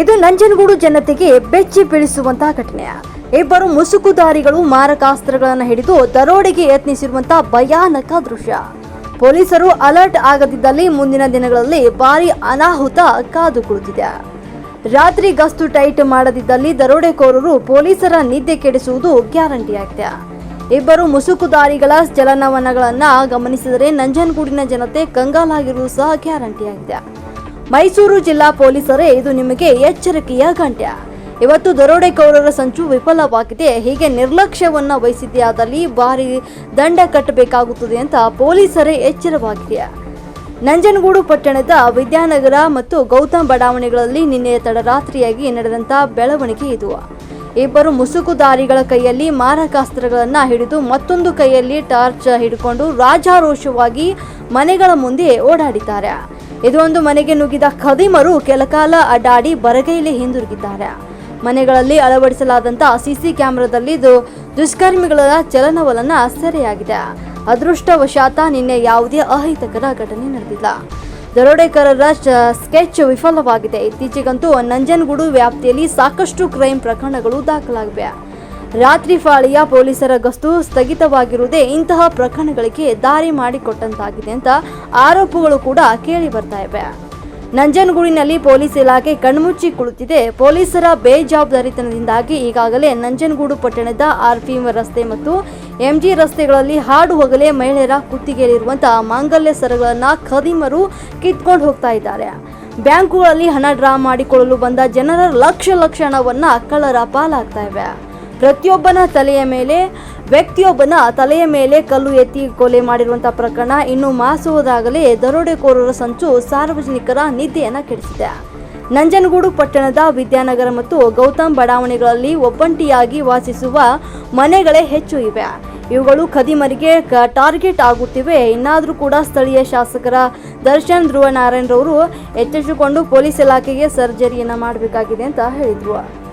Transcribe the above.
ಇದು ನಂಜನಗೂಡು ಜನತೆಗೆ ಬೆಚ್ಚಿ ಬೀಳಿಸುವಂತಹ ಘಟನೆ ಇಬ್ಬರು ಮುಸುಕುದಾರಿಗಳು ಮಾರಕಾಸ್ತ್ರಗಳನ್ನು ಹಿಡಿದು ದರೋಡೆಗೆ ಯತ್ನಿಸಿರುವಂತಹ ಭಯಾನಕ ದೃಶ್ಯ. ಪೊಲೀಸರು ಅಲರ್ಟ್ ಆಗದಿದ್ದಲ್ಲಿ ಮುಂದಿನ ದಿನಗಳಲ್ಲಿ ಭಾರಿ ಅನಾಹುತ ಕಾದು ರಾತ್ರಿ ಗಸ್ತು ಟೈಟ್ ಮಾಡದಿದ್ದಲ್ಲಿ ದರೋಡೆಕೋರರು ಪೊಲೀಸರ ನಿದ್ದೆ ಕೆಡಿಸುವುದು ಗ್ಯಾರಂಟಿಯಾಗಿದೆ ಇಬ್ಬರು ಮುಸುಕುದಾರಿಗಳ ಜಲನವನಗಳನ್ನು ಗಮನಿಸಿದರೆ ನಂಜನಗೂಡಿನ ಜನತೆ ಕಂಗಾಲಾಗಿರುವುದು ಸಹ ಗ್ಯಾರಂಟಿಯಾಗಿದೆ ಮೈಸೂರು ಜಿಲ್ಲಾ ಪೊಲೀಸರೇ, ಇದು ನಿಮಗೆ ಎಚ್ಚರಿಕೆಯ ಗಂಟ್ಯ. ಇವತ್ತು ದರೋಡೆಕೋರರ ಸಂಚು ವಿಫಲವಾಗಿದೆ. ಹೀಗೆ ನಿರ್ಲಕ್ಷ್ಯವನ್ನ ವಹಿಸಿದೆಯಾದಲ್ಲಿ ಭಾರಿ ದಂಡ ಕಟ್ಟಬೇಕಾಗುತ್ತದೆ ಅಂತ ಪೊಲೀಸರೇ ಎಚ್ಚರವಾಗಿದೆ. ನಂಜನಗೂಡು ಪಟ್ಟಣದ ವಿದ್ಯಾನಗರ ಮತ್ತು ಗೌತಮ್ ಬಡಾವಣೆಗಳಲ್ಲಿ ನಿನ್ನೆ ತಡರಾತ್ರಿಯಾಗಿ ನಡೆದಂತ ಬೆಳವಣಿಗೆ ಇದು. ಇಬ್ಬರು ಮುಸುಕುದಾರಿಗಳ ಕೈಯಲ್ಲಿ ಮಾರಕಾಸ್ತ್ರಗಳನ್ನು ಹಿಡಿದು ಮತ್ತೊಂದು ಕೈಯಲ್ಲಿ ಟಾರ್ಚ್ ಹಿಡಿಕೊಂಡು ರಾಜಾರೋಷವಾಗಿ ಮನೆಗಳ ಮುಂದೆ ಓಡಾಡಿದ್ದಾರೆ. ಇದು ಒಂದು ಮನೆಗೆ ನುಗ್ಗಿದ ಖದೀಮರು ಕೆಲಕಾಲ ಅಡ್ಡಾಡಿ ಬರಗೈಲಿ ಹಿಂದಿರುಗಿದ್ದಾರೆ. ಮನೆಗಳಲ್ಲಿ ಅಳವಡಿಸಲಾದಂತಹ ಸಿಸಿ ಕ್ಯಾಮೆರಾದಲ್ಲಿ ಇದು ದುಷ್ಕರ್ಮಿಗಳ ಚಲನವಲನ ಸೆರೆಯಾಗಿದೆ. ಅದೃಷ್ಟವಶಾತ ನಿನ್ನೆ ಯಾವುದೇ ಅಹಿತಕರ ಘಟನೆ ನಡೆದಿಲ್ಲ. ದರೋಡೆಕರರ ಸ್ಕೆಚ್ ವಿಫಲವಾಗಿದೆ. ಇತ್ತೀಚೆಗಂತೂ ನಂಜನಗೂಡು ವ್ಯಾಪ್ತಿಯಲ್ಲಿ ಸಾಕಷ್ಟು ಕ್ರೈಮ್ ಪ್ರಕರಣಗಳು ದಾಖಲಾಗಿವೆ. ರಾತ್ರಿ ಪಾಳಿಯ ಪೊಲೀಸರ ಗಸ್ತು ಸ್ಥಗಿತವಾಗಿರುವುದೇ ಇಂತಹ ಪ್ರಕರಣಗಳಿಗೆ ದಾರಿ ಮಾಡಿಕೊಟ್ಟಂತಾಗಿದೆ ಅಂತ ಆರೋಪಗಳು ಕೂಡ ಕೇಳಿ ಬರ್ತಾ ಇವೆ. ನಂಜನಗೂಡಿನಲ್ಲಿ ಪೊಲೀಸ್ ಇಲಾಖೆ ಕಣ್ಮುಚ್ಚಿ ಕುಳಿತಿದೆ. ಪೊಲೀಸರ ಬೇಜವಾಬ್ದಾರಿತನದಿಂದಾಗಿ ಈಗಾಗಲೇ ನಂಜನಗೂಡು ಪಟ್ಟಣದ ಆರ್ಪಿ ರಸ್ತೆ ಮತ್ತು ಎಂಜಿ ರಸ್ತೆಗಳಲ್ಲಿ ಹಾಡು ಹೋಗಲೇ ಮಹಿಳೆಯರ ಕುತ್ತಿಗೆಯಲ್ಲಿರುವಂತಹ ಮಾಂಗಲ್ಯ ಸರಗಳನ್ನು ಖದೀಮರು ಕಿತ್ಕೊಂಡು ಹೋಗ್ತಾ ಇದ್ದಾರೆ. ಬ್ಯಾಂಕುಗಳಲ್ಲಿ ಹಣ ಡ್ರಾ ಮಾಡಿಕೊಳ್ಳಲು ಬಂದ ಜನರ ಲಕ್ಷ ಲಕ್ಷ ಹಣವನ್ನ ಕಳ್ಳರ ಪಾಲಾಗ್ತಾ ಇವೆ. ಪ್ರತಿಯೊಬ್ಬನ ತಲೆಯ ಮೇಲೆ, ವ್ಯಕ್ತಿಯೊಬ್ಬನ ತಲೆಯ ಮೇಲೆ ಕಲ್ಲು ಎತ್ತಿ ಕೊಲೆ ಮಾಡಿರುವಂತಹ ಪ್ರಕರಣ ಇನ್ನು ಮಾಸುವುದಾಗಲೇ ದರೋಡೆಕೋರರ ಸಂಚು ಸಾರ್ವಜನಿಕರ ನಿದ್ದೆಯನ್ನು ಕೆಡಿಸಿದೆ. ನಂಜನಗೂಡು ಪಟ್ಟಣದ ವಿದ್ಯಾನಗರ ಮತ್ತು ಗೌತಮ್ ಬಡಾವಣೆಗಳಲ್ಲಿ ಒಬ್ಬಂಟಿಯಾಗಿ ವಾಸಿಸುವ ಮನೆಗಳೇ ಹೆಚ್ಚು ಇವೆ. ಇವುಗಳು ಖದಿಮರಿಗೆ ಟಾರ್ಗೆಟ್ ಆಗುತ್ತಿವೆ. ಇನ್ನಾದರೂ ಕೂಡ ಸ್ಥಳೀಯ ಶಾಸಕರ ದರ್ಶನ್ ಧ್ರುವ ನಾರಾಯಣರವರು ಎಚ್ಚೆತ್ತುಕೊಂಡು ಪೊಲೀಸ್ ಇಲಾಖೆಗೆ ಸರ್ಜರಿಯನ್ನು ಮಾಡಬೇಕಾಗಿದೆ ಅಂತ ಹೇಳಿದ್ರು.